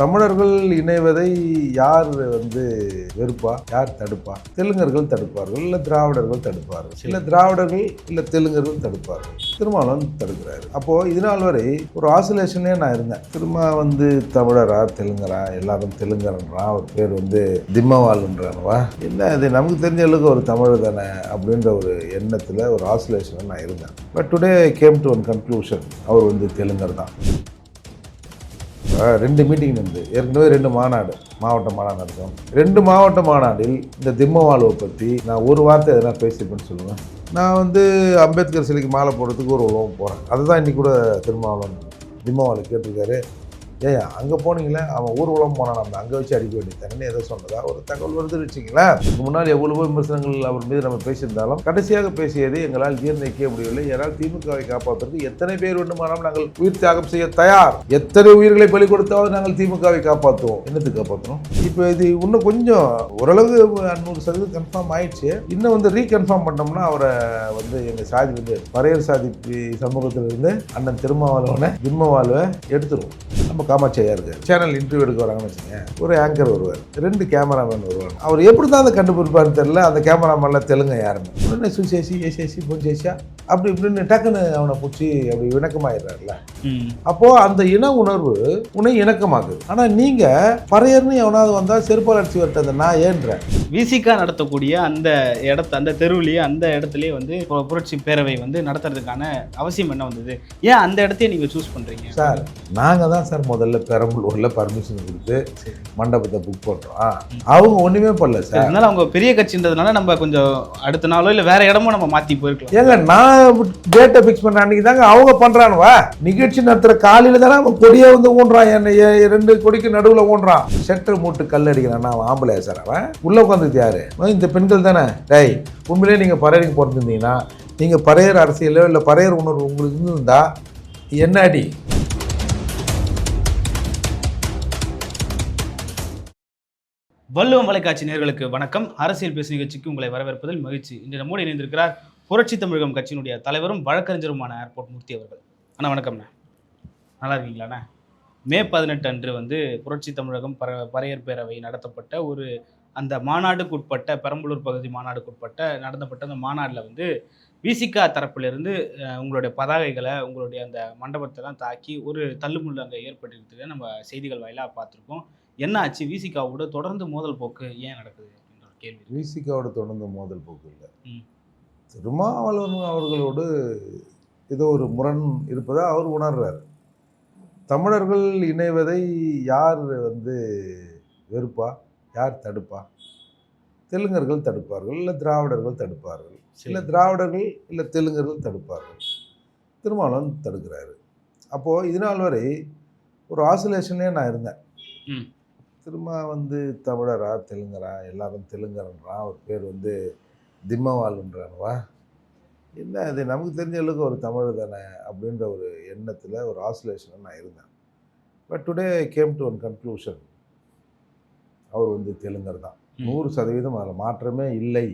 தமிழர்கள் இணைவதை யார் வந்து வெறுப்பா? யார் தடுப்பா? தெலுங்கர்கள் தடுப்பார்கள் இல்லை திராவிடர்கள் தடுப்பார்கள். இல்லை திராவிடர்கள் இல்லை தெலுங்கர்கள் தடுப்பார்கள். திருமாவளவன் தடுக்கிறாரு. அப்போ இது நாள் வரை ஒரு ஆசிலேஷனே நான் இருந்தேன். திரும்ப வந்து தமிழரா தெலுங்கரா? எல்லாரும் தெலுங்கரன்றான் ஒரு பேர் வந்து திம்மவால்ன்றானவா என்ன இது? நமக்கு தெரிஞ்ச அளவுக்கு ஒரு தமிழர் தானே அப்படின்ற ஒரு எண்ணத்தில் ஒரு ஆசிலேஷனில் நான் இருந்தேன். But today came to one conclusion அவர் வந்து தெலுங்கர் தான். ரெண்டு மீட்டிங் இருந்து. ஏற்கனவே ரெண்டு மாநாடு மாவட்ட மாநாடு நடக்கும். ரெண்டு மாவட்ட மாநாட்டில் இந்த திம்மவாலுவை பற்றி நான் ஒரு வார்த்தை எதனா பேசியிருப்பேன்னு சொல்லுவேன் நான் வந்து அம்பேத்கர் சிலைக்கு மாலை போடுறதுக்கு ஒரு உழவும் போகிறேன் அதுதான் இன்றைக்கூட கூட திருமாவளவன் திம்மவாலு கேட்டிருக்காரு. ஏன் அங்கே போனீங்களே? அவன் ஊர்வலம் போனான். நம்ம அங்கே வச்சு அடிக்க வேண்டியதானே ஏதோ சொன்னதா? ஒரு தகவல் வருதுன்னு வச்சிங்களேன் இதுக்கு முன்னாடி எவ்வளவோ விமர்சனங்கள் அவர் மீது நம்ம பேசியிருந்தாலும் கடைசியாக பேசியது எங்களால் ஜீர்ணிக்க முடியவில்லை. ஏனால் திமுகவை காப்பாற்றுறதுக்கு எத்தனை பேர் வேண்டுமானாலும் நாங்கள் உயிர் தியாகம் செய்ய தயார். எத்தனை உயிர்களை பலி கொடுத்தாவது நாங்கள் திமுகவை காப்பாற்றுவோம். என்னத்துக்கு காப்பாற்றணும்? இப்போ இது இன்னும் கொஞ்சம் ஓரளவு நூறு சதவீதம் கன்ஃபார்ம் ஆயிடுச்சு. இன்னும் வந்து ரீகன்ஃபார்ம் பண்ணோம்னா அவரை வந்து எங்கள் சாதி வந்து பறையர் சாதி சமூகத்திலிருந்து அண்ணன் திருமாவளவனை திம்மவாலுவை எடுத்துருவோம். நம்ம காமாட்சி ஐயா இருக்கு சேனல் இன்டர்வியூ எடுக்க வராங்கன்னு வச்சுங்க ஒரு ஆங்கர் வருவார் ரெண்டு கேமராமேன் வருவாங்க அவர் எப்படி தான் அதை கண்டுபிடிப்பாருன்னு தெரியல அந்த கேமராமேன்ல தெலுங்கு யாருன்னு உடனே சுசேசி ஏசேசி பொஞ்சேசியா அப்படி இப்படின்னு டக்குன்னு அவனை பிடிச்சி அப்படி இணக்கமாயிடுறாருல அப்போ அந்த இன உணர்வு உன்னை இணக்கமாக்குது. ஆனா நீங்க பறையர்னு எவனாவது வந்தா செருப்பால் அடிச்சு வரட்டது நான் ஏன்றேன். விசிகா நடத்தக்கூடிய அந்த இடத்த அந்த தெருவுலயே அந்த இடத்துலயே வந்து புரட்சி பேரவை வந்து நடத்துறதுக்கான அவசியம் என்ன வந்தது? ஏன் அந்த இடத்தையே நீங்க சூஸ் பண்றீங்க? சார் நாங்க தான் சார் முதல்ல பெரம்பலூர்ல பர்மிஷன் கொடுத்து. மண்டபத்தை புக் பண்றோம். அவங்க ஒண்ணுமே பண்ணல சார். அதனால அவங்க பெரிய கட்சின்றதுனால நம்ம கொஞ்சம் அடுத்த நாளோ இல்ல வேற இடமோ நம்ம மாத்தி போயிருக்கலாம். ஏங்க நான் டேட்டை ஃபிக்ஸ் பண்ண அன்னைக்கு தாங்க அவங்க பண்றானுவா? நிகழ்ச்சி நடத்துற காலையில தானே அவன் கொடியே வந்து ஊன்றான் என்னை ரெண்டு கொடிக்கு நடுவுல ஊன்றான். செட்டர் மூட்டு கல் அடிக்கிறான். அவன் ஆம்பளையா சார் அவன். உள்ள உட்காந்துட்டு யாரு? இந்த பெண்கள் தானே. டேய் உண்மையிலேயே நீங்க பறையருக்கு பிறந்திருந்தீங்கன்னா நீங்க பறையர் அரசியலோ இல்லை பறையர் உணர்வு உங்களுக்கு இருந்திருந்தா என்ன அடி வள்ளுவம் வலைக்காட்சி நேர்களுக்கு வணக்கம். அரசியல் பேசு நிகழ்ச்சிக்கு உங்களை வரவேற்பதில் மகிழ்ச்சி. இன்று நம்மோடு இணைந்திருக்கிறார் புரட்சி தமிழகம் கட்சியினுடைய தலைவரும் வழக்கறிஞருமான ஏர்போர்ட் மூர்த்தி அவர்கள். அண்ணா வணக்கம்ண்ணா. நல்லா இருக்கீங்களாண்ணா? மே பதினெட்டு அன்று வந்து புரட்சி தமிழகம் பர பறையர் பேரவை நடத்தப்பட்ட ஒரு அந்த மாநாடுக்குட்பட்ட பெரம்பலூர் பகுதி மாநாடுக்குட்பட்ட நடத்தப்பட்ட அந்த மாநாட்டில் வந்து விசிகா தரப்பிலிருந்து உங்களுடைய பதாகைகளை உங்களுடைய அந்த மண்டபத்தெல்லாம் தாக்கி ஒரு தள்ளுமுள்ளு அங்கே ஏற்பட்டிருக்கிறது நம்ம செய்திகள் வாயிலாக பார்த்துருக்கோம். என்ன ஆச்சு? விசிகாவோட தொடர்ந்து மோதல் போக்கு ஏன் நடக்குது? அப்படின்ற ஒரு கேள்வி. விசிகாவோட தொடர்ந்து மோதல் போக்கு இல்லை. திருமாவளவன் அவர்களோடு ஏதோ ஒரு முரண் இருப்பதை அவர் உணர்றார். தமிழர்கள் இணைவதை யார் வந்து வெறுப்பா? யார் தடுப்பா? தெலுங்கர்கள் தடுப்பார்கள் இல்லை திராவிடர்கள் தடுப்பார்கள் இல்லை திராவிடர்கள் இல்லை தெலுங்கர்கள் தடுப்பார்கள். திருமாவளவன் தடுக்கிறாரு. அப்போது இது நாள் வரை ஒரு ஆசிலேஷன்லேயே நான் இருந்தேன். திரும்ப வந்து தமிழரா தெலுங்கரா எல்லாரும் தெலுங்கரன்றான் ஒரு பேர் வந்து திம்மவால்ன்றானவா என்ன இது? நமக்கு தெரிஞ்ச அளவுக்கு ஒரு தமிழர் தானே அப்படின்ற ஒரு எண்ணத்தில் ஒரு ஆசிலேஷனில் நான் இருந்தேன். But today came to one conclusion அவர் வந்து தெலுங்கர் தான். நூறு சதவீதம் அதில் மாற்றமே இல்லை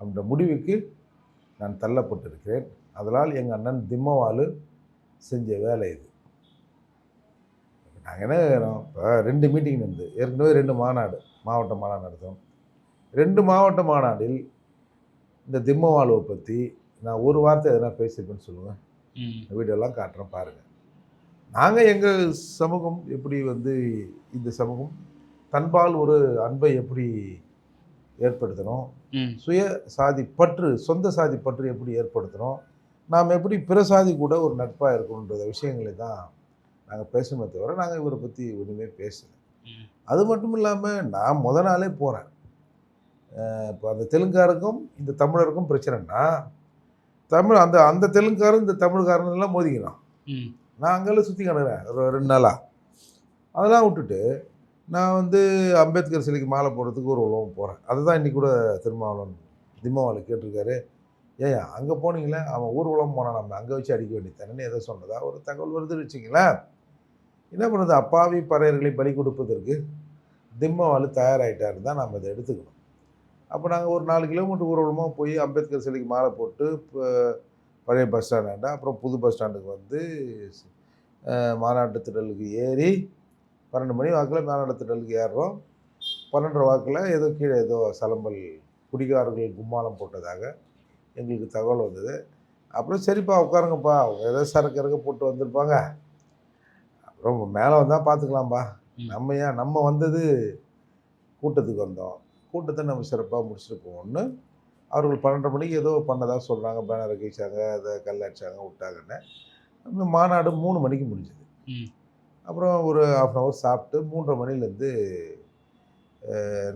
அப்படின்ற முடிவுக்கு நான் தள்ளப்பட்டிருக்கிறேன். அதனால் எங்கள் அண்ணன் திம்மவாலு செஞ்ச வேலை இது. என்ன செய்றோம்? இப்போ ரெண்டு மீட்டிங் இருந்து ஏற்கனவே ரெண்டு மாநாடு மாவட்ட மாநாடு நடத்தோம் ரெண்டு மாவட்ட மாநாட்டில் இந்த திம்மவாலுவை பற்றி நான் ஒரு வார்த்தை எதனா பேசியிருப்பேன்னு சொல்லுவேன் வீடியோலாம் காட்டுறேன் பாருங்கள் நாங்கள் எங்கள் சமூகம் எப்படி வந்து இந்த சமூகம் தன்பால் ஒரு அன்பை எப்படி ஏற்படுத்தணும். சுய சாதி பற்று சொந்த சாதி பற்று எப்படி ஏற்படுத்தணும் நாம் எப்படி பிற சாதி கூட ஒரு நட்பாக இருக்கணுன்ற விஷயங்களை தான் நாங்கள் பேசுமே தவிர நாங்கள் இவரை பற்றி ஒன்றுமே பேசலை. அது மட்டும் இல்லாமல் நான் முத நாளே போகிறேன் இப்போ அந்த தெலுங்காருக்கும் இந்த தமிழருக்கும் பிரச்சனைனா தமிழ் அந்த அந்த தெலுங்காரும் இந்த தமிழ்காரன் எல்லாம் மோதிக்கிறான். நான் அங்கெல்லாம் சுற்றி கிடக்குறேன். ஒரு ரெண்டு நாளாக அதெல்லாம் விட்டுட்டு நான் வந்து அம்பேத்கர் சிலைக்கு மாலை போடுறதுக்கு ஒரு உழவும் போகிறேன் அதை தான் இன்றைக்கி கூட திருமாவளவன் திம்மவாலு கேட்டிருக்காரு. ஏன் அங்கே போனீங்களே? அவன் ஊர் உலகம் போனான் நம்ம அங்கே வச்சு அடிக்க வேண்டியதானே ஏதோ சொன்னதா ஒரு தகவல் வருதுன்னு வச்சிங்களேன் என்ன பண்ணுது? அப்பாவி பறையர்களை பலி கொடுப்பதற்கு திம்மவாலு தயாராகிட்டாரு தான் நம்ம இதை எடுத்துக்கணும். அப்போ நாங்கள் ஒரு நாலு கிலோமீட்டர் ஊர்வலமாக போய் அம்பேத்கர் சிலைக்கு மாலை போட்டு இப்போ பழைய பஸ் ஸ்டாண்டாண்டா அப்புறம் புது பஸ் ஸ்டாண்டுக்கு வந்து மாநாட்டு திடலுக்கு ஏறி பன்னெண்டு மணி வாக்கில் மேலடத்திடலுக்கு ஏறுறோம். பன்னெண்டரை வாக்கில் ஏதோ கீழே ஏதோ சலம்பல் குடிகாரர்கள் கும்மாளம் போட்டதாக எங்களுக்கு தகவல் வந்தது. அப்புறம் சரிப்பா உட்காருங்கப்பா. ஏதோ சரக்கு இறக்க போட்டு வந்திருப்பாங்க. அப்புறம் மேலே வந்தால் பார்த்துக்கலாம்ப்பா. நம்ம ஏன் நம்ம வந்தது கூட்டத்துக்கு வந்தோம். கூட்டத்தை நம்ம சிறப்பாக முடிச்சுட்டு போவோம்னு அவர்கள் பன்னெண்டரை மணிக்கு ஏதோ பண்ணதாக சொல்கிறாங்க பேனர் கழிச்சாங்க அதை கல்லாச்சாங்க விட்டாங்கன்னு. அந்த மாநாடு மூணு மணிக்கு முடிஞ்சுது. அப்புறம் ஒரு ஆஃப் அன் ஹவர் சாப்பிட்டு மூன்றரை மணிலேருந்து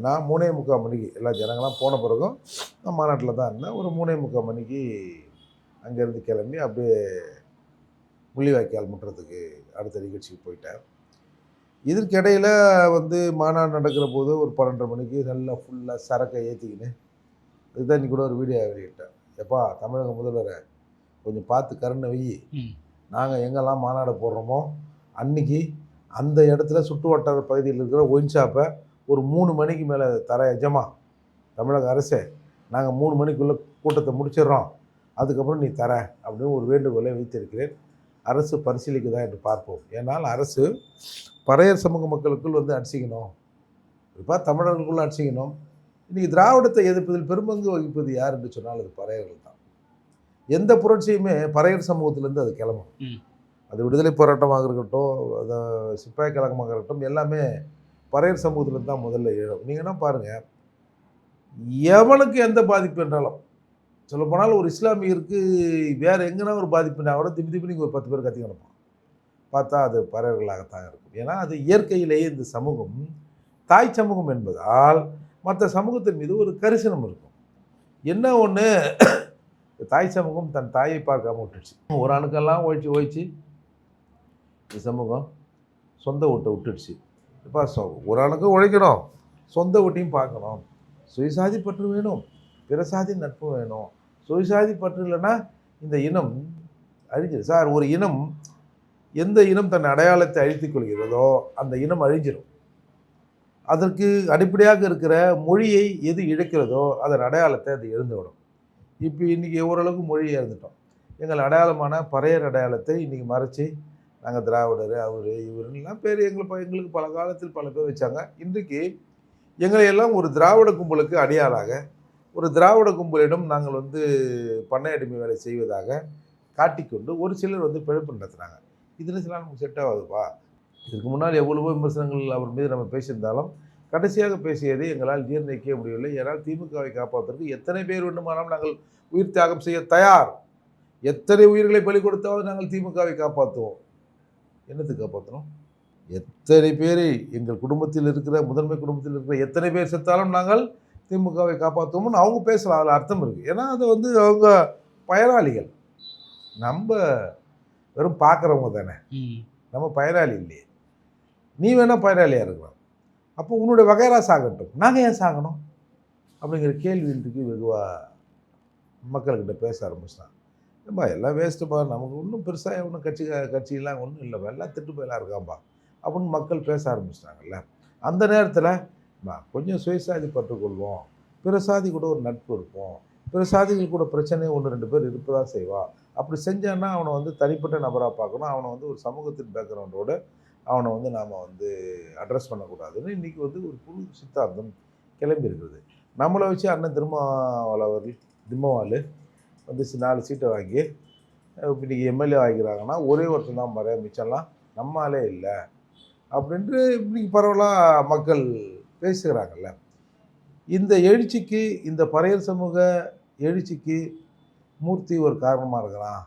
நான் மூணே முக்கால் மணிக்கு எல்லா ஜனங்களாம் போன பிறகும் நான் மாநாட்டில் தான் இருந்தேன். ஒரு மூணே முக்கால் மணிக்கு அங்கேருந்து கிளம்பி அப்படியே முள்ளிவாய்க்கால் முட்டுறதுக்கு அடுத்த நிகழ்ச்சிக்கு போயிட்டேன். இதற்கிடையில் வந்து மாநாடு நடக்கிற போது ஒரு பன்னெண்டரை மணிக்கு நல்லா ஃபுல்லாக சரக்கை ஏற்றிக்கின்னு இதுதான் இன்னைக்கு கூட ஒரு வீடியோ வெளியிட்டேன். எப்பா தமிழக முதல்வரை கொஞ்சம் பார்த்து கருணை வை. ம். நாங்கள் எங்கெல்லாம் மாநாடு போடுறோமோ அன்னைக்கு அந்த இடத்துல சுற்று வட்டார பகுதியில் இருக்கிற ஒயின் ஷாப்பை ஒரு மூணு மணிக்கு மேலே தர எஜமா தமிழக அரசே நாங்கள் மூணு மணிக்குள்ளே கூட்டத்தை முடிச்சிடுறோம். அதுக்கப்புறம் நீ தர அப்படின்னு ஒரு வேண்டுகோளை வைத்திருக்கிறேன். அரசு பரிசீலிக்குதா என்று பார்ப்போம். ஏன்னால் அரசு பறையர் சமூக மக்களுக்குள் வந்து அடிச்சிக்கணும். இப்போ தமிழர்களுக்குள்ள அடிச்சிக்கணும். இன்றைக்கி திராவிடத்தை எதிர்ப்பதில் பெரும்பங்கு வகிப்பது யார் என்று சொன்னால் அது பறையர்கள் தான். எந்த புரட்சியுமே பறையர் சமூகத்திலேருந்து அது கிளம்பும். அது விடுதலை போராட்டமாக இருக்கட்டும் அது சிப்பாய் கழகமாக இருக்கட்டும் எல்லாமே பறையர் சமூகத்திலேருந்து தான் முதல்ல எழும் நீங்கள் என்ன பாருங்கள் எவனுக்கு எந்த பாதிப்பு என்றாலும் சொல்லப்போனால் ஒரு இஸ்லாமியருக்கு வேறு எங்கன்னா ஒரு பாதிப்புனா கூட திப்பி திப்பினிக்கு ஒரு பத்து பேர் கத்தி கிடப்போம் பார்த்தா அது பறவைகளாகத்தான் இருக்கும். ஏன்னா அது இயற்கையிலேயே இந்த சமூகம் தாய் சமூகம் என்பதால் மற்ற சமூகத்தின் மீது ஒரு கரிசனம் இருக்கும். என்ன ஒன்று தாய் சமூகம் தன் தாயை பார்க்காம விட்டுடுச்சு ஒரு அணுக்கெல்லாம் ஒழிச்சு ஒழிச்சு இந்த சமூகம் சொந்த வீட்டை விட்டுடுச்சு. இப்போ ஒரு அணுக்கும் உழைக்கணும் சொந்த வீட்டையும் பார்க்கணும். சுயசாதி பற்று வேணும். பிறசாதி நட்பு வேணும். சுயசாதி பற்று இல்லைன்னா இந்த இனம் அழிஞ்சிடும் சார் ஒரு இனம் எந்த இனம் தன் அடையாளத்தை அழித்துக் கொள்கிறதோ அந்த இனம் அழிஞ்சிடும் அதற்கு அடிப்படையாக இருக்கிற மொழியை எது இழக்கிறதோ அதன் அடையாளத்தை அது எழுந்துவிடும் இப்போ இன்றைக்கி ஓரளவுக்கு மொழி இழந்துட்டோம். எங்கள் அடையாளமான பறையர் அடையாளத்தை இன்றைக்கி மறைச்சி நாங்கள் திராவிடர் அவர் இவருலாம் பேர் எங்களை ப- எங்களுக்கு பல காலத்தில் பல பேர் வச்சாங்க. இன்றைக்கு எங்களை எல்லாம் ஒரு திராவிட கும்பலுக்கு அடியாளாக ஒரு திராவிட கும்பலிடம் நாங்கள் வந்து பண்ணை அடிமை வேலை செய்வதாக காட்டிக்கொண்டு ஒரு சிலர் வந்து பிழைப்பு நடத்துனாங்க இதில் சில நமக்கு செட் ஆகாதுப்பா. இதுக்கு முன்னால் எவ்வளவோ விமர்சனங்கள் அவர் மீது நம்ம பேசியிருந்தாலும் கடைசியாக பேசியதை எங்களால் ஜீர்ணிக்க முடியவில்லை. ஏனால் திமுகவை காப்பாற்றுவதற்கு எத்தனை பேர் வேண்டுமானாலும் நாங்கள் உயிர் தியாகம் செய்ய தயார். எத்தனை உயிர்களை பலி கொடுத்தாவது நாங்கள் திமுகவை காப்பாற்றுவோம். என்னத்துக்கு காப்பாற்றணும்? எத்தனை பேரை எங்கள் குடும்பத்தில் இருக்கிற முதன்மை குடும்பத்தில் இருக்கிற எத்தனை பேர் செத்தாலும் நாங்கள் திமுகவை காப்பாற்றுவோம்னு அவங்க பேசலாம் அதில் அர்த்தம் இருக்குது ஏன்னா அது வந்து அவங்க பயனாளிகள். நம்ம வெறும் பார்க்குறவங்க தானே. நம்ம பயனாளி இல்லையே. நீ வேணால் பயனாளியாக இருக்கலாம். அப்போ உன்னுடைய வகைரா சாகட்டும் நாங்கள் ஏன் சாகணும்? அப்படிங்கிற கேள்வி இன்றைக்கு வெகுவாக மக்கள்கிட்ட பேச ஆரம்பிச்சிட்டான். ஏம்பா எல்லாம் வேஸ்ட்டுப்பா நமக்கு ஒன்றும் பெருசாக ஒன்றும் கட்சி கட்சியெல்லாம் ஒன்றும் இல்லைப்பா. எல்லாம் திட்டு போயெல்லாம் இருக்காம்பா. அப்படின்னு மக்கள் பேச ஆரம்பிச்சிட்டாங்கல்ல. அந்த நேரத்தில் கொஞ்சம் சுயசாதி பட்டுக்கொள்வோம். பிற சாதி கூட ஒரு நட்பு இருக்கும். பிற சாதிகள் கூட பிரச்சனை ஒன்று ரெண்டு பேர் இருப்பதான் செய்வா. அப்படி செஞ்சான்னா அவனை வந்து தனிப்பட்ட நபராக பார்க்கணும். அவனை வந்து ஒரு சமூகத்தின் பேக்ரவுண்டோடு அவனை வந்து நாம் வந்து அட்ரஸ் பண்ணக்கூடாதுன்னு இன்றைக்கி வந்து ஒரு புது சித்தாந்தம் கிளம்பி இருக்குது நம்மளை வச்சு அண்ணன் திருமாவளவர்கள் திம்மவால் வந்து நாலு சீட்டை வாங்கி அஹ் எம்எல்ஏ வாங்கிறாங்கன்னா ஒரே ஒருத்தன் தான் பாரு மிச்சம்லாம் நம்மாலே இல்லை. அப்படின்ட்டு இன்றைக்கி பரவலாக மக்கள் பேசுகிறாங்கல்ல. இந்த எழுச்சிக்கு இந்த பறையர் சமூக எழுச்சிக்கு மூர்த்தி ஒரு காரணமாக இருக்கிறான்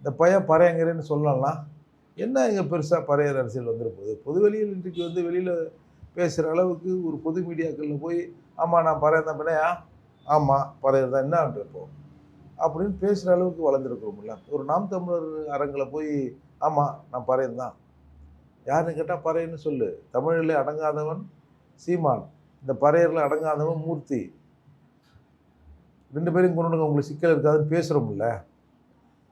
இந்த பையன் பறையங்கிறேன்னு சொல்லலாம் என்ன இங்கே பெருசாக பறையர் அரசியல் வந்துருப்போகுது பொதுவெளியில் இன்றைக்கு வந்து வெளியில் பேசுகிற அளவுக்கு ஒரு பொது மீடியாக்களில் போய் ஆமாம் நான் பறையர் தான் பின்னையா? ஆமாம் பறையர் தான். என்ன அப்படின்னு பேசுகிற அளவுக்கு வளர்ந்துருக்கிறோம்ல. ஒரு நாம் தமிழர் அரங்கில் போய் ஆமாம் நான் பறையன் தான். யாருன்னு கேட்டால் பறையன்னு சொல்லு. தமிழில் அடங்காதவன் சீமான் இந்த பறையரில் அடங்காதவன் மூர்த்தி. ரெண்டு பேரையும் கொண்டு உங்களுக்கு சிக்கல் இருக்காதுன்னு பேசுகிறோம்ல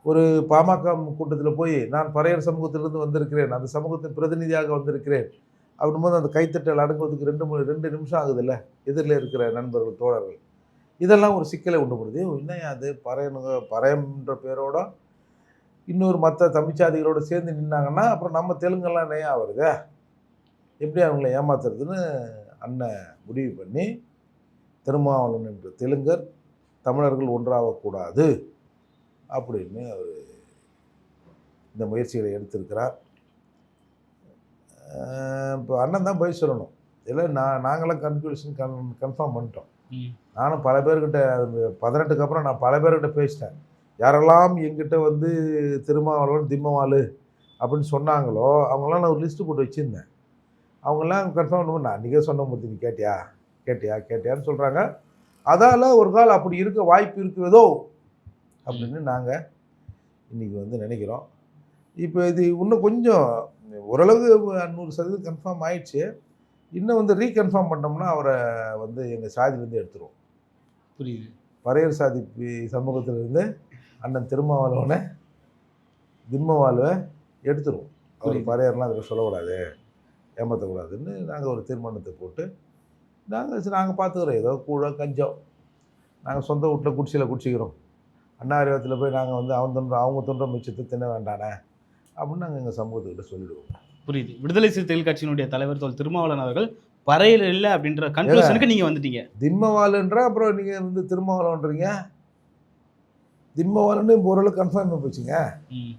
ஒரு பாமக கூட்டத்தில் போய் நான் பறையர் சமூகத்திலிருந்து வந்திருக்கிறேன் அந்த சமூகத்தின் பிரதிநிதியாக வந்திருக்கிறேன் அப்படின்போது அந்த கைத்தட்டல் அடங்குவதுக்கு ரெண்டு மூணு ரெண்டு நிமிஷம் ஆகுதுல்ல எதிரில் இருக்கிற நண்பர்கள் தோழர்கள். இதெல்லாம் ஒரு சிக்கலை உண்டு பண்ணுது இன்னும் அது? பறையனுங்க பறையன்ற பேரோட இன்னொரு மற்ற தமிழ்ச்சாதிகளோடு சேர்ந்து நின்னாங்கன்னா அப்புறம் நம்ம தெலுங்கெல்லாம் நெய்யா வருதே? எப்படி அவங்கள ஏமாத்துறதுன்னு அண்ணன் முடிவு பண்ணி திருமாவளவன் என்ற தெலுங்கர் தமிழர்கள் ஒன்றாகக்கூடாது அப்படின்னு அவர் இந்த முயற்சிகளை எடுத்திருக்கிறார். இப்போ அண்ணன் தான் போய் சொல்லணும். இல்லை நான் நாங்களாம் கன்க்ளூஷன் கன் கன்ஃபார்ம் பண்ணிட்டோம். நானும் பல பேர்கிட்ட பதினெட்டுக்கு அப்புறம் நான் பல பேர்கிட்ட பேசிட்டேன். யாரெல்லாம் எங்கிட்ட வந்து திருமாவளவன் திம்மவாலு அப்படின்னு சொன்னாங்களோ அவங்களாம் நான் ஒரு லிஸ்ட்டு போட்டு வச்சுருந்தேன். அவங்கெல்லாம் கன்ஃபார்ம் பண்ண நான் அன்றைக்கே சொன்ன மூர்த்தி நீ கேட்டியா? கேட்டியா கேட்டியான்னு சொல்கிறாங்க அதால் ஒரு கால் அப்படி இருக்க வாய்ப்பு இருக்கிறதோ அப்படின்னு நாங்கள் இன்றைக்கி வந்து நினைக்கிறோம். இப்போ இது இன்னும் கொஞ்சம் ஓரளவு நூறு சதவீதம் கன்ஃபார்ம் ஆயிடுச்சு. இன்னும் வந்து ரீகன்ஃபார்ம் பண்ணோம்னா அவரை வந்து எங்கள் சாதியிலேருந்து எடுத்துருவோம். புரியுது. பறையர் சாதி சமூகத்திலிருந்து அண்ணன் திருமாவளவனை திம்மவாலுவை எடுத்துருவோம். அவர். பறையர்லாம் அதில் சொல்லக்கூடாது. ஏமாற்றக்கூடாதுன்னு நாங்கள் ஒரு தீர்மானத்தை போட்டு நாங்கள் நாங்கள் பார்த்துக்குறோம் ஏதோ கூழ கஞ்சம் நாங்கள் சொந்த வீட்டில் குடிசையில் குடிச்சிக்கிறோம். அண்ணா அறிவத்தில் போய் நாங்கள் வந்து அவன் தொன்ற அவங்க தொன்ற மிச்சத்தை தின்ன வேண்டானே அப்படின்னு நாங்கள் எங்கள் சமூகத்துக்கிட்ட சொல்லிடுவோம். புரியுது. விடுதலை சிறுத்தைகள் கட்சியினுடைய தலைவர் தோல் திருமாவளவன் அவர்கள் பறையில் இல்லை அப்படின்ற கன்க்ளூஷனுக்கு நீங்க வந்துட்டீங்க. திம்மவாலுன்ற அப்புறம் நீங்கள் வந்து திருமாவளவன்றீங்க? திம்மவாலுன்னு இப்போ ஓரளவு கன்ஃபார்ம் போச்சுங்க. ம்.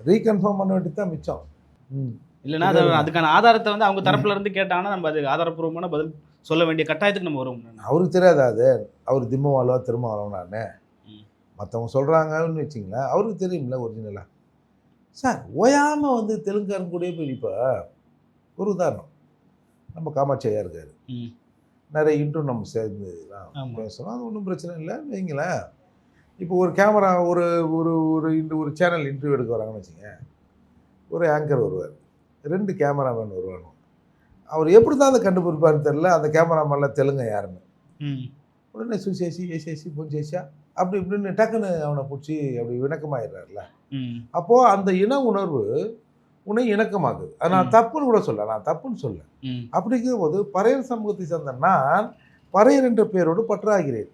ரீகன்ஃபார்ம் பண்ண வேண்டியது தான் மிச்சம். ம். இல்லைன்னா அது அதுக்கான ஆதாரத்தை வந்து அவங்க தரப்புல இருந்து கேட்டாங்கன்னா நம்ம அதுக்கு ஆதாரப்பூர்வமான பதில் சொல்ல வேண்டிய கட்டாயத்துக்கு நம்ம வருவோம் அவருக்கு தெரியாதா அது? அவர் திம்மவாலுவா திருமாவளவனான்னு ம். மற்றவங்க சொல்கிறாங்கன்னு வச்சிங்களேன் அவருக்கு தெரியும்ல ஒரிஜினலாக சார் ஓயாமல் வந்து தெலுங்காரன் கூடயே போய் இப்போ ஒரு உதாரணம். நம்ம காமாட்சி ஐயா இருக்காரு. ம். நிறைய இன்ட்ரோ நம்ம சேர்ந்து. பேசுகிறோம் அது ஒன்றும் பிரச்சனை இல்லை. வைங்களேன். இப்போ ஒரு கேமரா ஒரு ஒரு ஒரு இந்த ஒரு சேனல் இன்டர்வியூ எடுக்க வராங்கன்னு வச்சுங்க. ஒரு ஆங்கர் வருவார். ரெண்டு கேமராமேன் வருவாங்க அவர் எப்படி தான் அதை கண்டுபிடிப்பாருன்னு தெரில அந்த கேமராமேனில் தெலுங்கு யாருன்னு. உடனே சுசேசி ஏசேசி பொஞ்சேசியா அப்படி இப்படின்னு டக்குன்னு அவனை பிடிச்சி அப்படி இணக்கமாயிடுறாருல. அப்போது அந்த இன உணர்வு உன்னை இணக்கமாக்குது அது நான். தப்புன்னு கூட சொல்ல நான் தப்புன்னு சொல்ல. அப்படிங்கிற போது பறையர் சமூகத்தை சேர்ந்த நான் பறையர் என்ற பெயரோடு பற்றாகிறேன்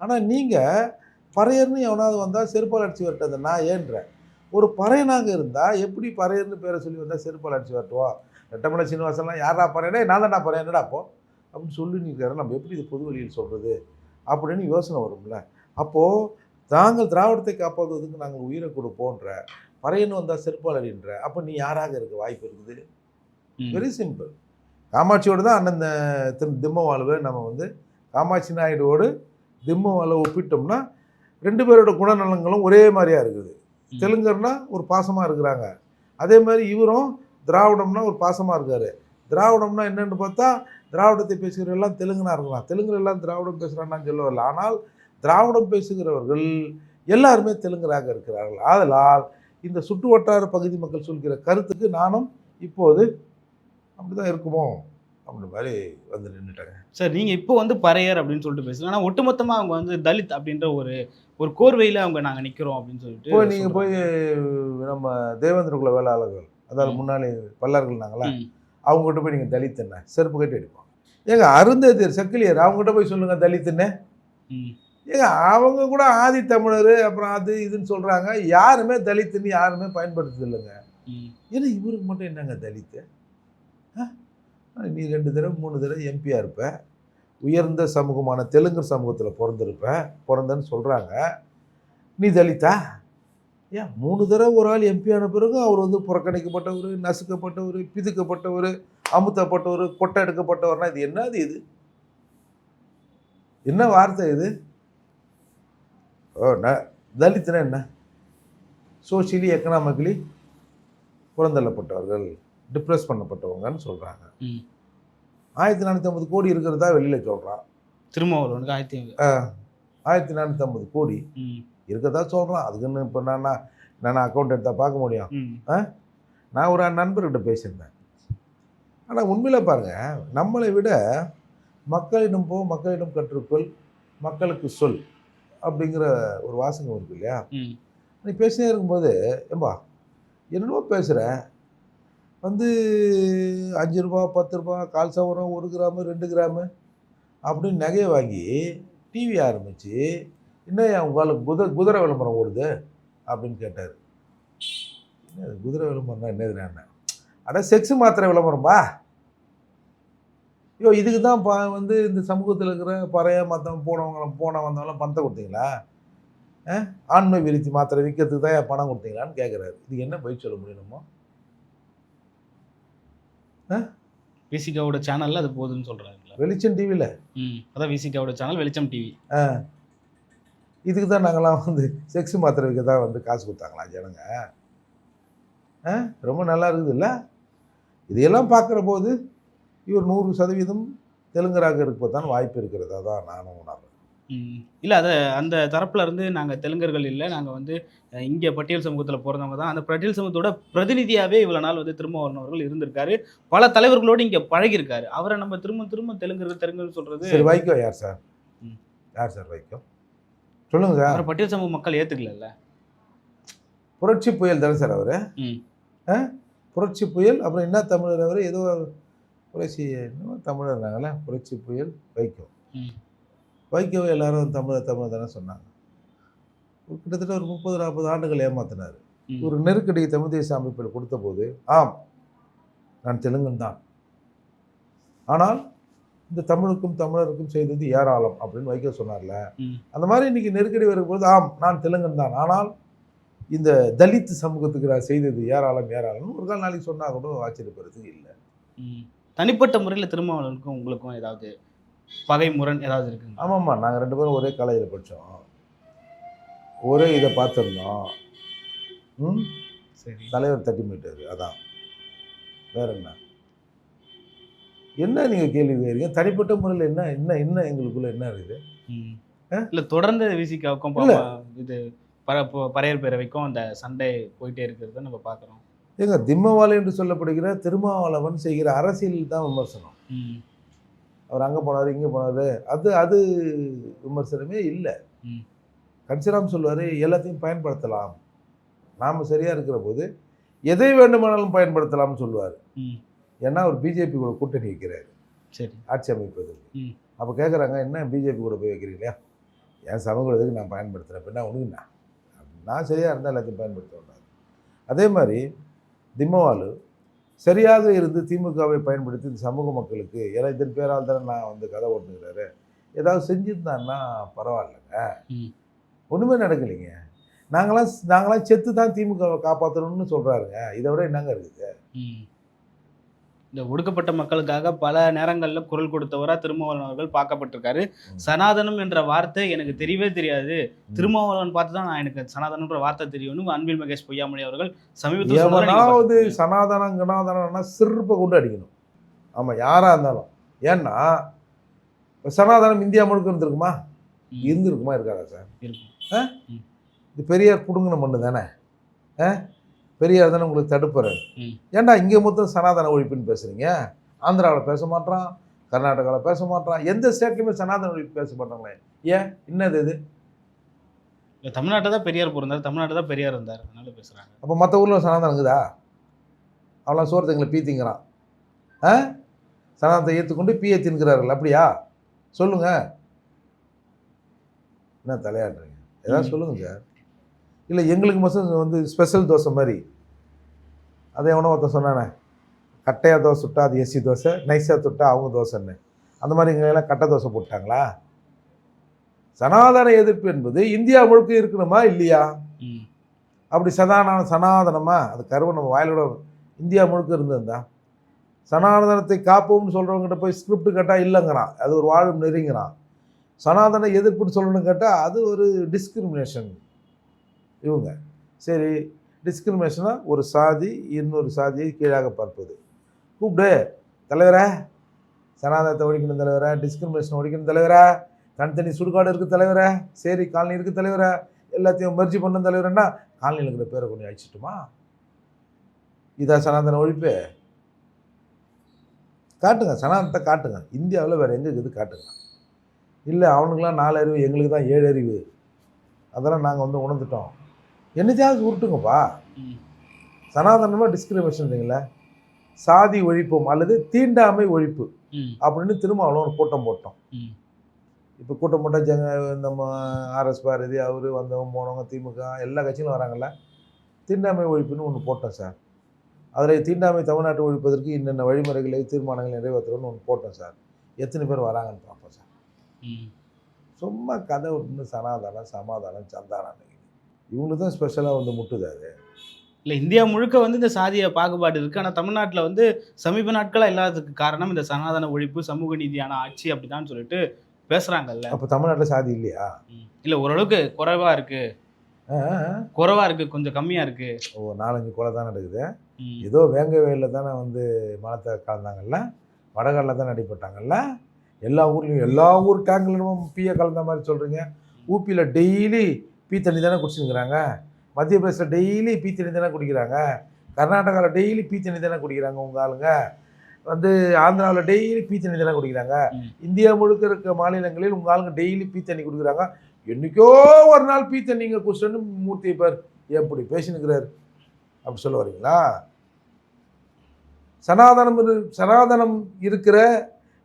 ஆனால் நீங்கள் பறையர்னு எவனாவது வந்தால் செருப்பால் அடிச்சு வரட்டது நான் ஏன்றேன் ஒரு பறையனாக இருந்தால் எப்படி பறையர்னு பேரை சொல்லி வந்தால் செருப்பால் அடிச்சு வரட்டுவோம் ரெட்டமலை சீனிவாசன்லாம் யாரா பறையனே? நான் தான் நான் பறையன் என்னடா அப்போ? அப்படின்னு சொல்லி நிற்கிறாரு நம்ம எப்படி இது பொது வழியில் சொல்கிறது அப்படின்னு யோசனை வரும்ல. அப்போது நாங்கள் திராவிடத்தை காப்பாற்றுவதற்கு நாங்கள் உயிரை கொடுப்போன்ற பறையன் வந்தால் செருப்பால் அடின்ற அப்போ நீ யாராக இருக்க வாய்ப்பு இருக்குது. வெரி சிம்பிள் காமாட்சியோடு தான் அண்ணன் திரு திம்மவாலுவை நம்ம வந்து காமாட்சி நாயுடுவோடு திம்மவாலை ஒப்பிட்டோம்னா ரெண்டு பேரோட குணநலங்களும் ஒரே மாதிரியா இருக்குது. தெலுங்கர்னா ஒரு பாசமாக இருக்கிறாங்க. அதே மாதிரி இவரும் திராவிடம்னா ஒரு பாசமாக இருக்கார். திராவிடம்னா என்னென்னு பார்த்தா திராவிடத்தை பேசுகிற எல்லாம் தெலுங்குனா இருக்கலாம். தெலுங்குல எல்லாம் திராவிடம் பேசுகிறான்னு சொல்ல வரல. ஆனால் திராவிடம் பேசுகிறவர்கள் எல்லாருமே தெலுங்கராக இருக்கிறார்கள். ஆதலால் இந்த சுற்று வட்டார பகுதி மக்கள் சொல்கிற கருத்துக்கு நானும் இப்போது அப்படிதான் இருக்குமோ? அப்படி மாதிரி வந்து நின்றுட்டாங்க சார் நீங்க இப்போ வந்து பறையர் அப்படின்னு சொல்லிட்டு பேசுறீங்க ஆனா ஒட்டுமொத்தமா அவங்க வந்து தலித் அப்படின்ற ஒரு ஒரு கோர்வையில அவங்க நாங்க நிக்கிறோம் அப்படின்னு சொல்லிட்டு போய் நீங்கள் போய். நம்ம தேவேந்திர குல வேளாளர்கள் அதாவது. முன்னாடி பல்லர்கள் நாங்களா. அவங்ககிட்ட போய் நீங்கள் தலித் என்ன செருப்பு கட்டி அடிப்போம் ஏங்க அருந்ததியர் செக்கிலியர் அவங்ககிட்ட போய் சொல்லுங்க தலித்துன்னு ம். ஏங்க அவங்க கூட ஆதி தமிழர் அப்புறம் அது இதுன்னு சொல்கிறாங்க யாருமே தலித்துன்னு யாருமே பயன்படுத்துறது இல்லைங்க. ஏன்னா இவருக்கு மட்டும் என்னங்க தலித்து ஆ? நீ ரெண்டு தடவை மூணு தடவை எம்பியாக இருப்ப. உயர்ந்த சமூகமான தெலுங்கு சமூகத்தில் பிறந்திருப்ப. பிறந்தன்னு சொல்கிறாங்க நீ தலித்தா? ஏன் மூணு தடவை ஒரு ஆள் எம்பி ஆன பிறகு அவர் வந்து புறக்கணிக்கப்பட்டவர் நசுக்கப்பட்டவர் பிதுக்கப்பட்டவர் அமுத்தப்பட்டவர் கொட்டை எடுக்கப்பட்டவர்னா இது என்னது இது? என்ன வார்த்தை இது? ஓ ந தலித்துனா என்ன? சோஷியலி எக்கனாமிக்கலி புறந்தள்ளப்பட்டவர்கள். டிப்ரெஸ் பண்ணப்பட்டவங்கன்னு சொல்கிறாங்க. ஆயிரத்தி நானூற்றி ஐம்பது கோடி இருக்கிறதா வெளியில் சொல்கிறான் திருமாவளவனுக்கு ஆயிரத்தி ஆயிரத்தி நானூற்றி ஐம்பது கோடி. இருக்கிறதா சொல்கிறான் அதுக்குன்னு இப்போ நான் நான் அக்கௌண்ட் எடுத்தால் பார்க்க முடியும். நான் ஒரு நண்பர்கிட்ட பேசியிருந்தேன் ஆனால் உண்மையில் பாருங்கள் நம்மளை விட மக்களிடம் போ மக்களிடம் கற்றுக்கொள் மக்களுக்கு சொல் அப்படிங்கிற ஒரு வாசகம் இருக்கு இல்லையா. நீ பேசினே இருக்கும்போது ஏம்பா என்னென்னமோ பேசுகிறேன் வந்து அஞ்சு ரூபா பத்து ரூபா கால் சவரம் ஒரு கிராமு ரெண்டு கிராமு அப்படின்னு நகையை வாங்கி டிவி ஆரம்பித்து இன்னும் உங்களுக்கு குதிரை குதிரை விளம்பரம் ஓடுது? அப்படின்னு கேட்டார். என்ன குதிரை விளம்பரம்னா என்னது நான் அட செக்ஸ் மாத்திரை விளம்பரம்பா? ஐயோ இதுக்கு தான் பா வந்து இந்த சமூகத்தில் இருக்கிற பறைய மற்றவங்க போனவங்க போன வந்தவங்களாம் பணத்தை கொடுத்தீங்களா? ஆ? ஆண்மை விருத்தி மாத்திரை விற்கிறதுக்கு தான் பணம் கொடுத்தீங்களான்னு கேட்குறாரு இது என்ன பயிர் சொல்ல முடியணுமோ விசிகாவோட சேனல்ல அது போகுதுன்னு சொல்றாங்களா வெளிச்சம் டிவியில் ம் அதான் விசிகாவோட சேனல் வெளிச்சம் டிவி இதுக்கு தான் நாங்களாம் வந்து செக்ஸ் மாத்திரை விற்க தான் வந்து காசு கொடுத்தாங்களா ஜனங்க? ஆ? ரொம்ப நல்லா இருக்குது இல்லை இதையெல்லாம் பார்க்குற போது இவர் நூறு சதவீதம் தெலுங்கராக இருப்பதான் வாய்ப்பு இருக்கிறதா தான் நானும் உணர்றேன். இல்லை அதை அந்த தரப்புல இருந்து நாங்கள் தெலுங்கர்கள் இல்லை. நாங்கள் வந்து இங்கே பட்டியல் சமூகத்தில் பிறந்தவங்க தான். அந்த பட்டியல் சமூகத்தோட பிரதிநிதியாகவே இவ்வளோ நாள் வந்து திருமாவளவன் அவர்கள் இருந்திருக்காரு. பல தலைவர்களோடு இங்கே பழகியிருக்காரு. அவரை நம்ம திரும்ப திரும்ப தெலுங்கர்கள் தெலுங்குன்னு சொல்றது சரி வைக்கோ யார் சார்? ம். யார் சார் வைக்கோ சொல்லுங்க சார். அவரை பட்டியல் சமூக மக்கள் ஏற்றுக்கல புரட்சி புயல் தானே சார் அவர்? ம். புரட்சி புயல் அப்புறம் என்ன தமிழர் அவர்? ஏதோ புரட்சி தமிழர்னாங்களே புரட்சி புயல் வைக்கோ ம். வைக்கோவை எல்லாரும் தமிழர் தமிழர் தானே சொன்னாங்க. கிட்டத்தட்ட ஒரு முப்பது நாற்பது ஆண்டுகள் ஏமாத்தினார். ஒரு நெருக்கடி தமிழ் தேச அமைப்பில் கொடுத்தபோது ஆம் நான் தெலுங்கன் தான். ஆனால் இந்த தமிழுக்கும் தமிழருக்கும் செய்தது ஏராளம் அப்படின்னு வைக்க சொன்னார்ல. அந்த மாதிரி இன்னைக்கு நெருக்கடி வரும்போது ஆம் நான் தெலுங்கன் தான். ஆனால் இந்த தலித் சமூகத்துக்கு நான் செய்தது ஏராளம் ஏராளம்னு ஒரு கால் நாளைக்கு சொன்னா கூட ஆச்சரியப்படுறதுக்கு இல்லை. தனிப்பட்ட முறையில் திருமாவளவனுக்கும் உங்களுக்கும் ஏதாவது பகை முரண் ஏதாவது இருக்குங்க ஆமாம்மா நாங்கள் ரெண்டு பேரும் ஒரே காலேஜில் படித்தோம் ஒரே இதை பார்த்துருந்தோம். ம்? சரி. தலைவர் தட்டி மீட்டார் அதான். வேற என்ன? என்ன நீங்கள் கேள்வி கேட்குறீங்க? தனிப்பட்ட முறையில் என்ன என்ன என்ன எங்களுக்குள்ள என்ன இருக்குது? இல்லை தொடர்ந்து விசிகாவுக்கும் இல்ல. இது பர பறையர் பேரவைக்கும் அந்த சண்டை போயிட்டே இருக்கிறத நம்ம பார்க்குறோம். ஏங்க திம்மவாளி என்று சொல்லப்படுகிற திருமாவளவன் செய்கிற அரசியல் தான் விமர்சனம். அவர் அங்கே போனார் இங்கே போனார். அது அது விமர்சனமே இல்லை. கன்சிராம் சொல்லுவார் எல்லாத்தையும் பயன்படுத்தலாம். நாம் சரியாக இருக்கிற போது எதை வேண்டுமானாலும் பயன்படுத்தலாம்னு சொல்லுவார். ஏன்னா அவர் பிஜேபி கூட கூட்டணி வைக்கிறார். சரி. ஆட்சி அமைப்பதற்கு ம். அப்போ கேட்குறாங்க என்ன பிஜேபி கூட போய் வைக்கிறீங்களா என் சமூகத்துக்கு நான் பயன்படுத்துகிறேன் அப்படின்னா உனக்கு என்ன? நான் சரியாக இருந்தால் எல்லாத்தையும் பயன்படுத்த அதே மாதிரி திம்மவாலு சரியாக இருந்து திமுகவை பயன்படுத்தி இந்த சமூக மக்களுக்கு ஏன்னா இதன் பேரால் தானே நான் வந்து கதை ஓட்டுங்கிறாரு ஏதாவது செஞ்சுருந்தான்னா பரவாயில்லைங்க. ஒன்றுமே நடக்கலைங்க. நாங்களாம் நாங்களாம் செத்து தான் திமுகவை காப்பாற்றணும்னு சொல்கிறாருங்க இதை விட என்னங்க இருக்குது. இந்த ஒடுக்கப்பட்ட மக்களுக்காக பல நேரங்களில் குரல் கொடுத்தவரா திருமாவளவன் அவர்கள் பார்க்கப்பட்டிருக்காரு. சனாதனம் என்ற வார்த்தை எனக்கு தெரியவே தெரியாது. திருமாவளவன் பார்த்து தான் நான் எனக்கு சனாதனம்ன்ற வார்த்தை தெரியும்னு அன்பில் மகேஷ் பொய்யாமொழி அவர்கள் சமீபத்தில். சனாதனம் கனாதனம்னா சிறப்பை கொண்டு அடிக்கணும். ஆமாம் யாராக இருந்தாலும். ஏன்னா சனாதனம் இந்தியா முழுக்க இருந்திருக்குமா. இருந்திருக்குமா இருக்காதா சார்? இருக்கும். இது பெரியார் புடுங்கின மண்ணு தானே? ஆ? பெரியார் தானே உங்களுக்கு தடுப்புறாரு ம். ஏன்டா இங்கே மொத்தம் சனாதன ஒழிப்புன்னு பேசுகிறீங்க ஆந்திராவில் பேச மாட்டான் கர்நாடகாவில் பேச மாட்டான் எந்த ஸ்டேட்லையுமே சனாதன ஒழிப்பு பேச மாட்டாங்களே. ஏன்? என்னது இது? இல்ல தமிழ்நாட்டை தான் பெரியார் பிறந்தார் தமிழ்நாட்டை தான் பெரியார் இருந்தார் அதனால பேசுறாங்க. அப்போ மற்ற ஊரில் சனாதனம் இருக்குதா? அவெல்லாம் சோறு பீ திங்கிறான் ஆ? சனாதனத்தை ஏற்றுக்கொண்டு பீயை தின்கிறார்கள் அப்படியா? சொல்லுங்க. என்ன தலையாடுறீங்க ஏதாவது ம். சொல்லுங்க சார். இல்லை எங்களுக்கு மட்டும் வந்து ஸ்பெஷல் தோசை மாதிரி. அதை எவனோ ஒருத்தன் சொன்னானே. கட்டையாக தோசை சுட்டா அது எஸ்சி தோசை நைஸாக சுட்டா அவங்க தோசைன்னு. அந்த மாதிரி இங்க எல்லாம் கட்டை தோசை போட்டாங்களா? சனாதன எதிர்ப்பு என்பது இந்தியா முழுக்க இருக்கணுமா இல்லையா? அப்படி சதான சனாதனமா? அது கருவை நம்ம வாயிலோட. இந்தியா முழுக்க இருந்திருந்தா சனாதனத்தை காப்போம்னு சொல்கிறவங்ககிட்ட போய் ஸ்கிரிப்ட் கேட்டால் இல்லைங்கிறான். அது ஒரு வாழும் நெறிங்கிறான். சனாதன எதிர்ப்புன்னு சொல்லணும்னு கேட்டால் அது ஒரு டிஸ்கிரிமினேஷன் இவங்க. சரி டிஸ்கிரிமினேஷனாக ஒரு சாதி இன்னொரு சாதியை கீழாக பார்ப்பது. கூப்பிடு. தலைவரா சனாதனத்தை ஒழிக்கணும் தலைவரா டிஸ்கிரிமினேஷன் ஒழிக்கணும் தலைவரா தனித்தனி சுடுகாடு இருக்குது தலைவரே சரி காலனி இருக்குது தலைவரா எல்லாத்தையும் மர்ஜி பண்ணும் தலைவர்னா காலனியில் இருக்கிற பேரை கொஞ்சம் அழிச்சிட்டுமா? இதா சனாதன ஒழிப்பு? காட்டுங்க சனாதனத்தை காட்டுங்க. இந்தியாவில் வேறு எங்கே இருக்குது காட்டுங்க. இல்லை அவனுங்களாம் நாலு அறிவு எங்களுக்கு தான் ஏழு அறிவு. அதெல்லாம் நாங்கள் வந்து உணர்ந்துட்டோம். என்னத்தையாவது உருட்டுங்கப்பா. சனாதனமாக டிஸ்கிரிமினேஷன் சாதி ஒழிப்போம் அல்லது தீண்டாமை ஒழிப்பு அப்படின்னு திரும்ப அவ்வளோ ஒரு கூட்டம் போட்டோம் இப்போ கூட்டம் போட்டால் ஜங்க நம்ம ஆர்எஸ் பாரதி அவர் வந்தவங்க போனவங்க திமுக எல்லா கட்சிகளும் வராங்கல்ல. தீண்டாமை ஒழிப்புன்னு ஒன்று போட்டோம் சார். அதில் தீண்டாமை தமிழ்நாட்டை ஒழிப்பதற்கு இன்னென்ன வழிமுறைகளை தீர்மானங்களை நிறைவேற்றணும்னு ஒன்று போட்டோம் சார். எத்தனை பேர் வராங்கன்னு பார்ப்போம் சார். சும்மா கதை விட்டுன்னு சனாதனம் சமாதானம் சந்தானம். இவங்களுக்கு தான் ஸ்பெஷலாக வந்து முட்டுது அது இல்ல இந்தியா முழுக்க வந்து இந்த சாதிய பாகுபாடு இருக்கு. ஆனா தமிழ்நாட்டுல வந்து சமீப நாட்களா இல்லாததுக்கு காரணம் இந்த சனாதன ஒழிப்பு சமூக நீதியான ஆட்சி அப்படிதான் சொல்லிட்டு பேசுறாங்கல்ல. அப்போ தமிழ்நாட்டில் சாதி இல்லையா. இல்ல ஓரளவுக்கு குறைவா இருக்கு. ஆ, ஆ, ஆ. குறைவா இருக்கு கொஞ்சம் கம்மியா இருக்கு. ஓ நாலஞ்சு கொலை தான் நடக்குது. ஏதோ வேங்க வயலில் தானே வந்து மனத்தை கலந்தாங்கல்ல? வடகரில் தான் அடிபட்டாங்கல்ல எல்லா ஊர்லேயும் எல்லா ஊர் டேங்க்லையும் பீயை கலந்த மாதிரி சொல்கிறீங்க ஊப்பியில் டெய்லி பீ தண்ணி தானே குடிச்சுங்கிறாங்க மத்திய பிரதேசத்தில் டெய்லி பீ தண்ணி தானே குடிக்கிறாங்க. கர்நாடகாவில் டெய்லி பீ தண்ணி தானே குடிக்கிறாங்க உங்கள் ஆளுங்க. வந்து ஆந்திராவில் டெய்லி பீ தண்ணி தானே குடிக்கிறாங்க. இந்தியா முழுக்க இருக்க மாநிலங்களில் உங்கள் ஆளுங்க டெய்லி பீ தண்ணி குடிக்கிறாங்க. என்னைக்கோ ஒரு நாள் பீ தண்ணிங்க குடிச்சோன்னு மூர்த்தி பார் எப்படி பேசினுக்கிறாரு அப்படி சொல்ல வரீங்களா? சனாதனம் சனாதனம் இருக்கிற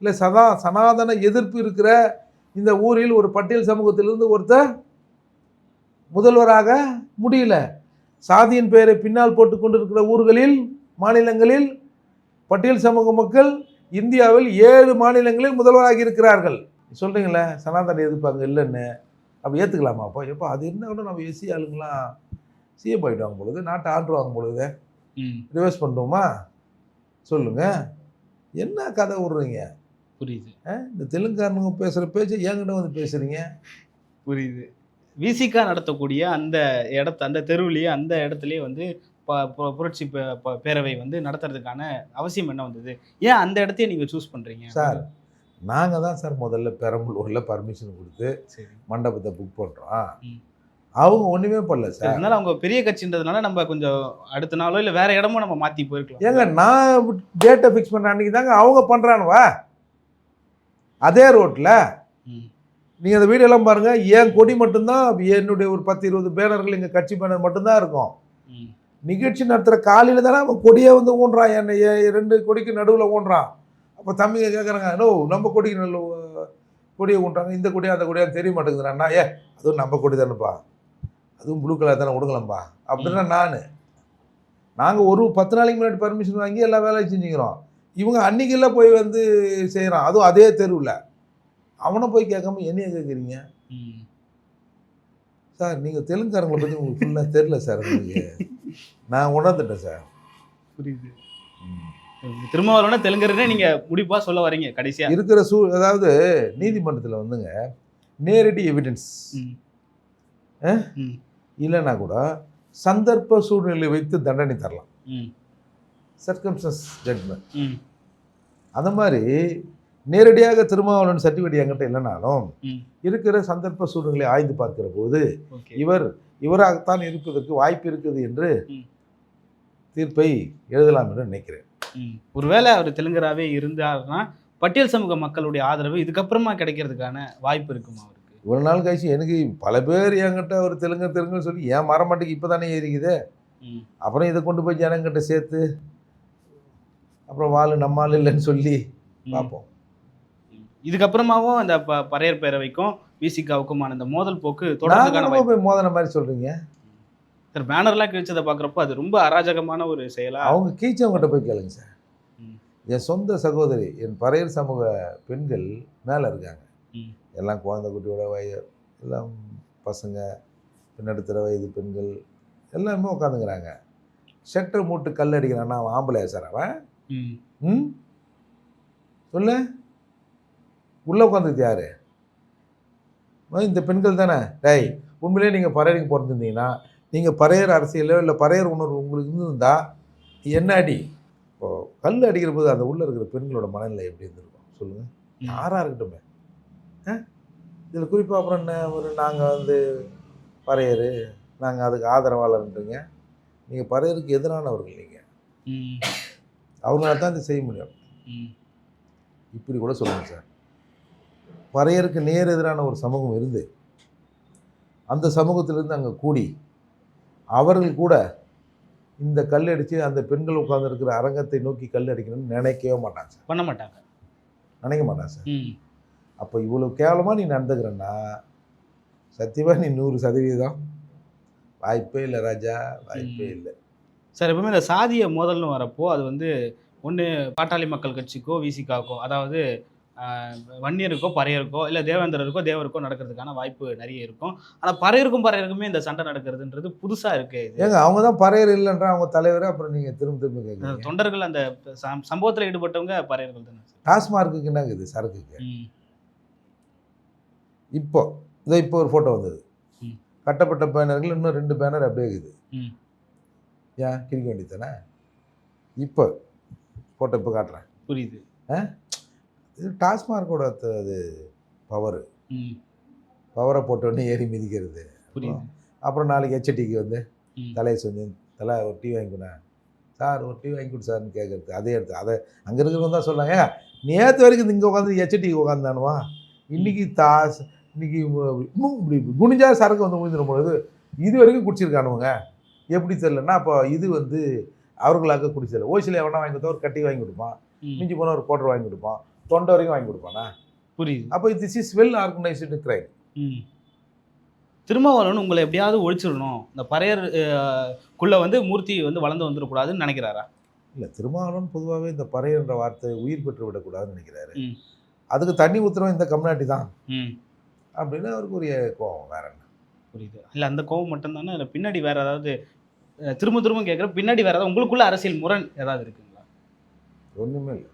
இல்லை சதா சனாதன எதிர்ப்பு இருக்கிற இந்த ஊரில் ஒரு பட்டியல் சமூகத்திலிருந்து ஒருத்தர் முதல்வராக முடியல. சாதியின் பெயரை பின்னால் போட்டு கொண்டிருக்கிற ஊர்களில் மாநிலங்களில் பட்டியல் சமூக மக்கள் இந்தியாவில் ஏழு மாநிலங்களில் முதல்வராகி இருக்கிறார்கள். சொல்கிறீங்களே சனாதன எதிர்ப்பு அங்கே இல்லைன்னு. அப்படி ஏற்றுக்கலாமா அப்போ எப்போ அது இருந்தால் கூட நம்ம எஸ்சி ஆளுங்களாம் சிஎம் ஆகிடுவாங்க பொழுது நாட்டை ஆண்டுவாங்க பொழுது. ரிவர்ஸ் பண்ணுவோமா? சொல்லுங்க. என்ன கதை விடுறீங்க? புரியுது. ஆ? இந்த தெலுங்காரனுங்க பேசுகிற பேச்சு என்கிட்ட வந்து பேசுகிறீங்க புரியுது. விசிகா நடத்தக்கூடிய அந்த இடத்த அந்த தெருவுலயே அந்த இடத்துலயே வந்து புரட்சி பேரவை வந்து நடத்துறதுக்கான அவசியம் என்ன வந்தது? ஏன் அந்த இடத்தையே நீங்க சூஸ் பண்றீங்க? சார் நாங்கள் தான் சார் முதல்ல பெரம்பலூரில் பர்மிஷன் கொடுத்து சரி. மண்டபத்தை புக் பண்ணுறோம். அவங்க ஒன்றுமே பண்ணல சார். அதனால அவங்க பெரிய கட்சின்றதுனால நம்ம கொஞ்சம் அடுத்த நாளோ இல்ல வேற இடமோ நம்ம மாத்தி போயிருக்கலாம். ஏங்க நான் டேட்டை ஃபிக்ஸ் பண்ணுற அன்றைக்கி தாங்க அவங்க பண்ணுறானுவா அதே ரோட்டில் ம். நீங்கள் அந்த வீடியோலாம் பாருங்கள் என் கொடி மட்டும்தான் என்னுடைய ஒரு பத்து இருபது பேனர்கள் எங்கள் கட்சி பேனர் மட்டும்தான் இருக்கும். நிகழ்ச்சி நடத்துகிற காலையில் தானே அவன் கொடியை வந்து ஊன்றான் என்னை என் ரெண்டு கொடிக்கு நடுவில் ஊன்றான். அப்போ தம்பிங்க கேட்குறாங்க நோ நம்ம கொடிக்கு நல்ல கொடியை ஊன்றாங்க இந்த கொடியா அந்த கொடியா தெரிய மாட்டேங்குதுண்ணா ஏ அதுவும் நம்ம கொடி தானேப்பா. அதுவும் ப்ளூ கலர் தானே விடுங்களேன்ப்பா அப்படின்னா நான் நாங்கள் ஒரு பத்து நாளைக்கு முன்னாடி பர்மிஷன் வாங்கி எல்லா வேலையும் செஞ்சுக்கிறோம். இவங்க அன்னைக்கெல்லாம் போய் வந்து செய்கிறான் அதுவும் அதே தெருவில். அவனை போய் கேட்காம என்னைய கேட்குறீங்க. சார் நீங்கள் தெலுங்குக்காரங்களை பற்றி உங்களுக்கு ஃபுல்லாக தெரில சார் உங்களுக்கு நான் உணர்ந்துட்டேன் சார். புரியுது. திருமாவளவன தெலுங்கர்னே நீங்க முடிப்பா சொல்ல வரீங்க கடைசியா. இருக்கிற சூ அதாவது நீதிமன்றத்தில் வந்துங்க நேரடி எவிடன்ஸ். இல்லைன்னா கூட சந்தர்ப்ப சூழ்நிலை வைத்து தண்டனை தரலாம். Circumstance judgement. அந்த மாதிரி நேரடியாக திருமாவளவன் சர்டிஃபிகேட் என்கிட்ட இல்லைனாலும். இருக்கிற சந்தர்ப்ப சூழ்நிலை ஆய்ந்து பார்க்கிற போது இவர் இவராகத்தான் இருப்பதற்கு வாய்ப்பு இருக்குது என்று. தீர்ப்பை எழுதலாம் என்று நினைக்கிறேன். ஒருவேளை அவர் தெலுங்கராவே இருந்தாருன்னா பட்டியல் சமூக மக்களுடைய ஆதரவு இதுக்கப்புறமா கிடைக்கிறதுக்கான வாய்ப்பு இருக்குமா அவருக்கு ஒரு நாள் கழிச்சு எனக்கு பல பேர் என்கிட்ட ஒரு தெலுங்கு தெலுங்குன்னு சொல்லி ஏன் மரமாட்டுக்கு இப்போ தானே ஏறிக்குது. அப்புறம் இதை கொண்டு போய் ஜனங்கிட்ட சேர்த்து அப்புறம் வாழ் நம்மால் இல்லைன்னு சொல்லி. பார்ப்போம் இதுக்கப்புறமாவும் அந்த ப- பறையர் பேரவைக்கும் விசிகாவுக்குமான இந்த மோதல் போக்கு வாய்ப்பு போய் மோதன மாதிரி சொல்கிறீங்க சார் பேனர்லாம் கிழிச்சதை பார்க்குறப்போ அது ரொம்ப அராஜகமான ஒரு செயலா? அவங்க கீச்சவங்ககிட்ட போய் கேளுங்க சார். என் சொந்த சகோதரி என் பறையர் சமூக பெண்கள் மேலே இருக்காங்க. எல்லாம் குழந்தை குட்டியோட வய எல்லாம் பசங்க நடுத்தர வயது பெண்கள் எல்லாமே உட்காந்துக்கிறாங்க. ஷெட்டர் மூட்டு கல் அடிக்கிறான்னா அவன் ஆம்பளையா சார் அவன். ம்? சொல்லு. உள்ளே உட்காந்துது யாரு? இந்த பெண்கள் தானே? டேய் உண்மையிலேயே நீங்கள் பறையருக்கு பிறந்திருந்தீங்கன்னா நீங்கள் பறையர் அரசியலோ இல்லை பறையர் உணர்வு உங்களுக்கு இருந்திருந்தா என்ன அடி? இப்போ கல் அடிக்கிற போது அந்த உள்ளே இருக்கிற பெண்களோட மனநிலை எப்படி இருந்திருக்கும்? சொல்லுங்கள். யாராக இருக்கட்டுமே. இதில் குறிப்பாக அப்புறம் என்ன? ஒரு நாங்கள் வந்து பறையர். நாங்கள் அதுக்கு ஆதரவாளர்ன்றீங்க. நீங்கள் பறையருக்கு எதிரானவர்கள் நீங்கள். அவங்களால தான் இது செய்ய முடியும். இப்படி கூட சொல்லுங்கள் சார். பறையருக்கு நேர் எதிரான ஒரு சமூகம் இருந்து அந்த சமூகத்திலிருந்து அங்கே கூடி அவர்கள் கூட இந்த கல் அடித்து அந்த பெண்கள் உட்கார்ந்திருக்கிற அரங்கத்தை நோக்கி கல் அடிக்கணும்னு நினைக்கவே மாட்டாங்க சார் பண்ண மாட்டாங்க நினைக்க மாட்டாங்க சார். அப்போ இவ்வளோ கேவலமாக நீ நடந்துக்கிறன்னா சத்தியமாக நீ நூறு சதவீதம் வாய்ப்பே இல்லை ராஜா வாய்ப்பே. இல்லை சார் எப்பவுமே இந்த சாதிய மோதல்னு வரப்போ அது வந்து ஒன்று பாட்டாளி மக்கள் கட்சிக்கோ விசிகாவுக்கோ அதாவது வன்னியருக்கோ பறையருக்கோ இல்லை தேவேந்திரருக்கோ தேவருக்கோ நடக்கிறதுக்கான வாய்ப்பு நிறைய இருக்கும். ஆனால் பறையருக்கும் பறையருக்குமே இந்த சண்டை நடக்கிறதுன்றது புதுசாக இருக்கு ஏங்க அவங்க தான் பறையர் இல்லைன்ற அவங்க தலைவர் அப்புறம் நீங்க திரும்ப திரும்ப அந்த கேட்குறீங்க தொண்டர்கள் அந்த சம்- சம்பவத்துல ஈடுபட்டவங்க பறையர்கள் தானே? டாஸ்மார்க்குக்கு என்னங்க இது சரக்குக்கு? இப்போ இதோ இப்போ ஒரு ஃபோட்டோ வந்தது. கட்டப்பட்ட பேனர்கள் இன்னும் ரெண்டு பேனர் அப்படியே இருக்குது. ம். ஏன்? கிழிக்க வேண்டியதானே இப்போ ஃபோட்டோ இப்போ காட்டுறேன். புரியுது. இது டாஸ்மார்க்கோட அது பவர். ம், பவரை போட்டோடனே ஏறி மிதிக்கிறது. அப்புறம் நாளைக்கு ஹெச்டிக்கு வந்து தலையை சொல்லி தலை ஒரு டீ வாங்கி சார் ஒரு டீ வாங்கி கொடு சார்னு கேட்குறது அதே எடுத்து அதை அங்கே இருக்கிறவங்க தான் ஏங்க நேற்று வரைக்கும் இங்கே உட்காந்து ஹெச்டிக்கு உட்காந்தானுவா இன்னைக்கு தாஸ் மு- இப்படி குனிஞ்சா சரக்கு வந்து முடிஞ்சிடும் பொழுது இது வரைக்கும் குடிச்சிருக்கானுவங்க. எப்படி தெரிலன்னா அப்போ இது வந்து அவர்களாக குடிச்சல ஓசியில் எவனா வாங்கி கொடுத்தா ஒரு கட்டி வாங்கி கொடுப்பான். மிஞ்சி போனால் ஒரு கோட்டர் வாங்கி கொடுப்பான். தொண்டை வரைக்கும் வாங்கி கொடுப்பானா? புரியுது. அப்போ this is well organised crime. Thirumavalavan உங்களை எப்படியாவது ஒழிச்சிடணும். இந்த பறையர் குள்ள வந்து மூர்த்தி வந்து வளர்ந்து வந்துடக்கூடாதுன்னு நினைக்கிறாரா? இல்லை திருமாவளவன் பொதுவாகவே இந்த பறையன்ற வார்த்தை உயிர் பெற்று விடக்கூடாதுன்னு நினைக்கிறாரு. அதுக்கு தண்ணி ஊத்துறோம் இந்த கம்யூனிட்டி தான். அப்படின்னு அவருக்கு ஒரு கோவம் வேற என்ன? புரியுது. இல்லை அந்த கோவம் மட்டும்தானே? இல்லை பின்னாடி வேற ஏதாவது திரும்ப திரும்ப கேட்குற பின்னாடி வேற ஏதாவது உங்களுக்குள்ள அரசியல் முரண் ஏதாவது இருக்குங்களா? ஒன்றுமே இல்லை.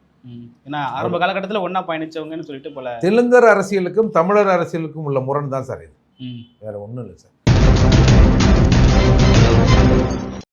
ஏன்னா ஆரம்ப காலகட்டத்தில் ஒன்றா பயணிச்சவங்கன்னு சொல்லிட்டு போல. தெலுங்கர் அரசியலுக்கும் தமிழர் அரசியலுக்கும் உள்ள முரண் தான் சார் இது. வேற ஒன்றும் இல்லை சார்.